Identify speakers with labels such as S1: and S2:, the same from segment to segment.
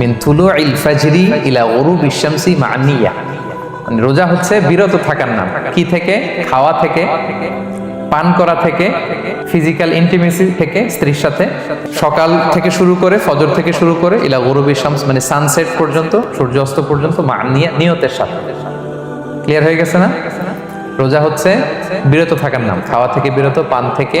S1: মিন তুলুইল ফাজরি ইলা গুরুবিশ শামসি মা নিয়া মানে রোজা হচ্ছে বিরত থাকার নাম। কি থেকে? খাওয়া থেকে, পান করা থেকে ফিজিক্যাল ইন্টিমেসি থেকে, স্ত্রীর সাথে। সকাল থেকে শুরু করে, ফজর থেকে শুরু করে ইলা গরুবি শামস মানে সানসেট পর্যন্ত, সূর্যাস্ত পর্যন্ত মানিয়া, নিয়তের সাথে। ক্লিয়ার হয়ে গেছে না? রোজা হচ্ছে বিরত থাকার নাম। খাওয়া থেকে বিরত, পান থেকে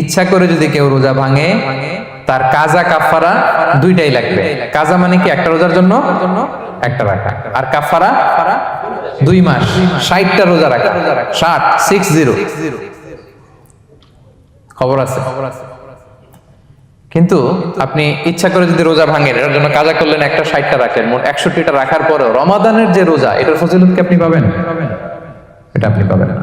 S1: ইচ্ছা করে যদি কেউ রোজা ভাঙে, তার কাজা কাফারা দুইটাই লাগবে। কাজা মানে কি? একটা রোজার জন্য একটা রাখা। আর কাফারা দুই মাস। ষাটটা রোজা রাখা। ষাট সিক্স জিরো খবর আছে? কিন্তু আপনি ইচ্ছা করে যদি রোজা ভাঙেন, এটার জন্য কাজা করলেন, একটা ষাটটা রাখলেন। মোট একষট্টিটা রাখার পরেও রমাদানের যে রোজা, এটার ফজিলত কি আপনি পাবেন? এটা আপনি পাবেন না।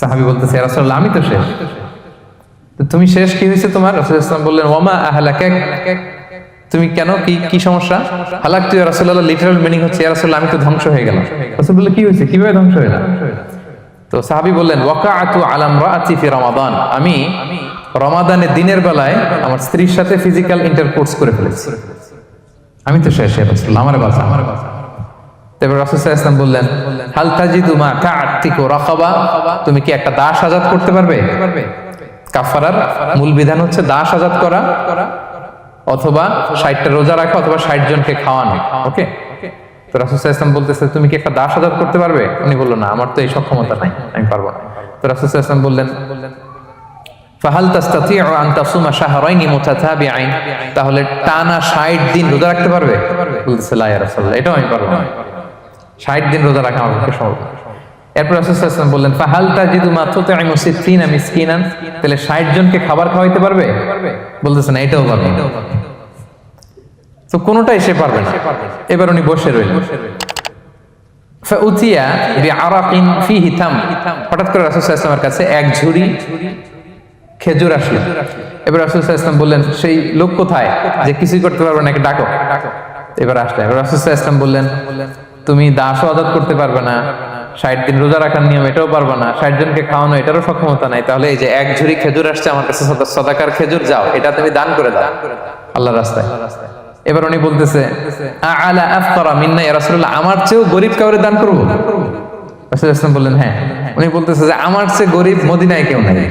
S1: সাহাবি বলতেছে রাসূলুল্লাহ, আমি তো শেষ। তুমি শেষ কি হয়েছে তোমার? রাসূল ইসলাম বললেন ওমা আহলাকাক? তুমি কেন? কি কি সমস্যা? হালাকতু তুই রাসূলুল্লাহ লিটারাল মিনিং হচ্ছে রাসূলুল্লাহ, আমি তো ধ্বংস হয়ে গেলাম। রাসূল বললেন, কি হয়েছে? কীভাবে ধ্বংস হয়ে গেলাম? তো সাহাবি বললেন, ওয়াকাআতু আলাম রাআতি ফি রমাদান। আমি রমাদানের দিনের বেলায় আমার স্ত্রীর সাথে ফিজিক্যাল ইন্টারকোর্স করে ফেলেছি। আমি তো শেষ হয়ে রাসূল আমার বাসা আমার বাসা বললেন তুমি কি একটা দাস আজাদ করতে পারবে? কাফারার মূল বিধান হচ্ছে দাস আজাদ করা অথবা ষাটটা রোজা রাখা অথবা ষাট জনকে খাওয়ানো, ওকে? তো বলতেছে, তুমি কি একটা দাস আজাদ করতে পারবে? উনি বলল, না, আমার তো এই সক্ষমতা নাই, আমি পারব না। তো রাসুল ইসলাম বললেন, ফাহাল তাস্তাতিউ আন তাসুমা শাহরাইনি মুতাতাবিআইন? তাহলে টানা 60 দিন রোজা রাখতে পারবে? বলতেছে, লা এটাও আমি পারব না। 60 দিন রোজা রাখা আমার পক্ষে সম্ভব এরপর বললেন, ফাহাল তাজিদু মা তুতঈমু সিত্তিনা মিসকিনান? তাহলে 60 জনকে খাবার খাওয়াইতে পারবে? বলতেছে, না, এটাও পারবে তো কোনোটাই সে পারবে না। এবার উনি বসে রইলেন। খেজুর এবার রাসূল বললেন, সেই লোক কোথায় যে কিছুই করতে পারবে না ডাকো। এবার আসলে এবার বললেন তুমি দাসও আজাদ করতে পারবে না। ষাট দিন রোজা রাখার নিয়ম এটাও পারবে না। ষাট জনকে খাওয়ানো এটারও সক্ষমতা নাই। তাহলে এই যে এক ঝুড়ি খেজুর আসছে আমার কাছে সদাকার খেজুর যাও, এটা তুমি দান করে দাও। আল্লাহ রাস্তায়। এবার উনি বলতেছে "আ আলা আফকারা মিন্না রাসূলুল্লাহ, আমার চেয়েও গরিব কাউরে দান করব? বললেন হ্যাঁ। উনি বলতেছে যে, আমার চেয়ে গরিব মদিনায় কেউ নাই।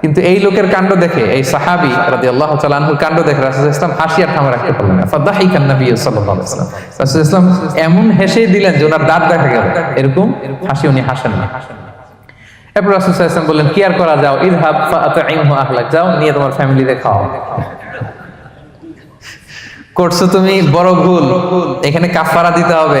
S1: কিন্তু এই লোকের কাণ্ড দেখে, এই সাহাবী রাদিয়াল্লাহু তাআলা আনহুর কাণ্ড দেখে রাসূল ওয়াসাল্লাম হাসি আর রাখতে পারলেন না ফাদাহিকা নবী সাল্লাল্লাহু আলাইহি ওয়াসাল্লাম। রাসূল সাল্লাল্লাহু এমন হেসে দিলেন যে ওনার দাঁত দেখা গেল। এরকম হাসি উনি হাসেন না। এরপর ওয়াসাল্লাম বললেন, কি আর করা যাও? ফাআতঈমহু আহলাক। যাও, নিয়ে তোমার ফ্যামিলিতে করছ তুমি? বড় ভুল। এখানে কাফারা দিতে হবে।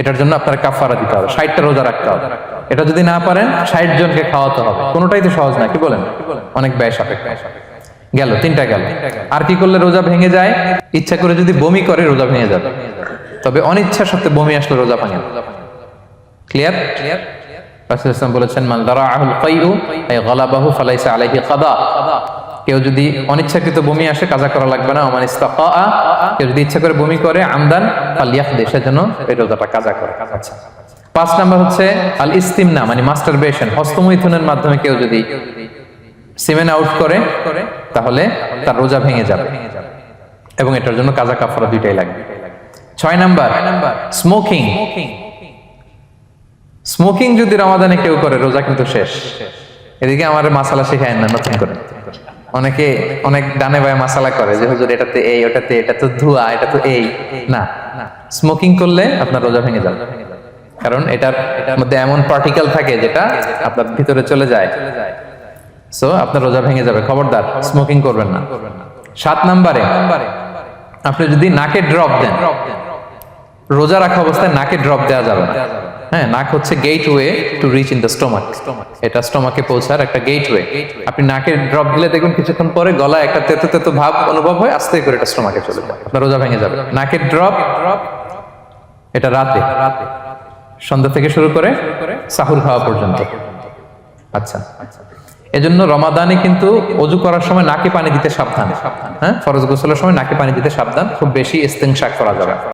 S1: এটার জন্য আপনার কাফারা দিতে হবে, ষাটটা রোজা রাখতে হবে। এটা যদি না পারেন, ষাট জনকে খাওয়াতে হবে। কোনোটাই তো সহজ না, কি বলেন? অনেক ব্যয় সাপেক্ষ। গেল, তিনটা গেল। আর কি করলে রোজা ভেঙে যায়? ইচ্ছা করে যদি বমি করে, রোজা ভেঙে যাবে। তবে অনিচ্ছা সত্ত্বে বমি আসলে রোজা ভাঙে ক্লিয়ার ক্লিয়ার বলেছেন, মান দারাআহুল কাইউ আই গালাবাহু ফালাইসা আলাইহি কাদা। কেউ যদি অনিচ্ছাকৃত বমি আসে, কাজা করা লাগবে না। ওমান ইস্তাকা কেউ যদি ইচ্ছা করে বমি করে, আমদান, ফালিয়াহদে, সেজন্য এই রোজাটা কাজা করে। আচ্ছা। পাঁচ নাম্বার হচ্ছে আল ইস্তিমনা মানে মাস্টারবেশন, হস্তমৈথুনের মাধ্যমে কেউ যদি সিমেন আউট করে, তাহলে তার রোজা ভেঙে যাবে। এবং এটার জন্য কাজা কাফারা দুইটাই লাগবে ছয় নাম্বার, স্মোকিং। স্মোকিং যদি রমাদানে কেউ করে, রোজা কিন্তু শেষ। এদিকে আমার মাসালা শেখায় না, নতুন করে। অনেকে অনেক ডানে বায়ে মাসালা করে যে, হুজুর, এটাতে এই, ওটাতে এটা তো ধোঁয়া এটা তো এই। না। স্মোকিং করলে আপনার রোজা ভেঙে যাবে। কারণ এটার মধ্যে এমন পার্টিকেল থাকে যেটা আপনার ভিতরে চলে যায়। সো আপনার রোজা ভেঙে যাবে। খবরদার স্মোকিং করবেন না। সাত নাম্বারে, আপনি যদি নাকে ড্রপ দেন, রোজা রাখা অবস্থায় নাকে ড্রপ দেওয়া যাবে না। হ্যাঁ নাক হচ্ছে gateway to reach in the stomach এটা স্টোমাকে পৌঁছার একটা গেট ওয়ে আপনি নাকে ড্রপ দিলে দেখুন কিছুক্ষণ পরে গলা একটা তেতো তেতো ভাব অনুভব হয়, আস্তে করে এটা স্টোমাকে চলে যায়। আপনার রোজা ভেঙে যাবে। নাকের ড্রপ এটা রাতে। সন্ধ্যা থেকে শুরু করে সাহুর খাওয়া পর্যন্ত। আচ্ছা। এজন্য রমাদানে কিন্তু অজু করার সময় নাকে পানি দিতে সাবধান। হ্যাঁ ফরজ গোসলের সময় নাকে পানি দিতে সাবধান। খুব বেশি ইস্তেংশাক করা যাবে।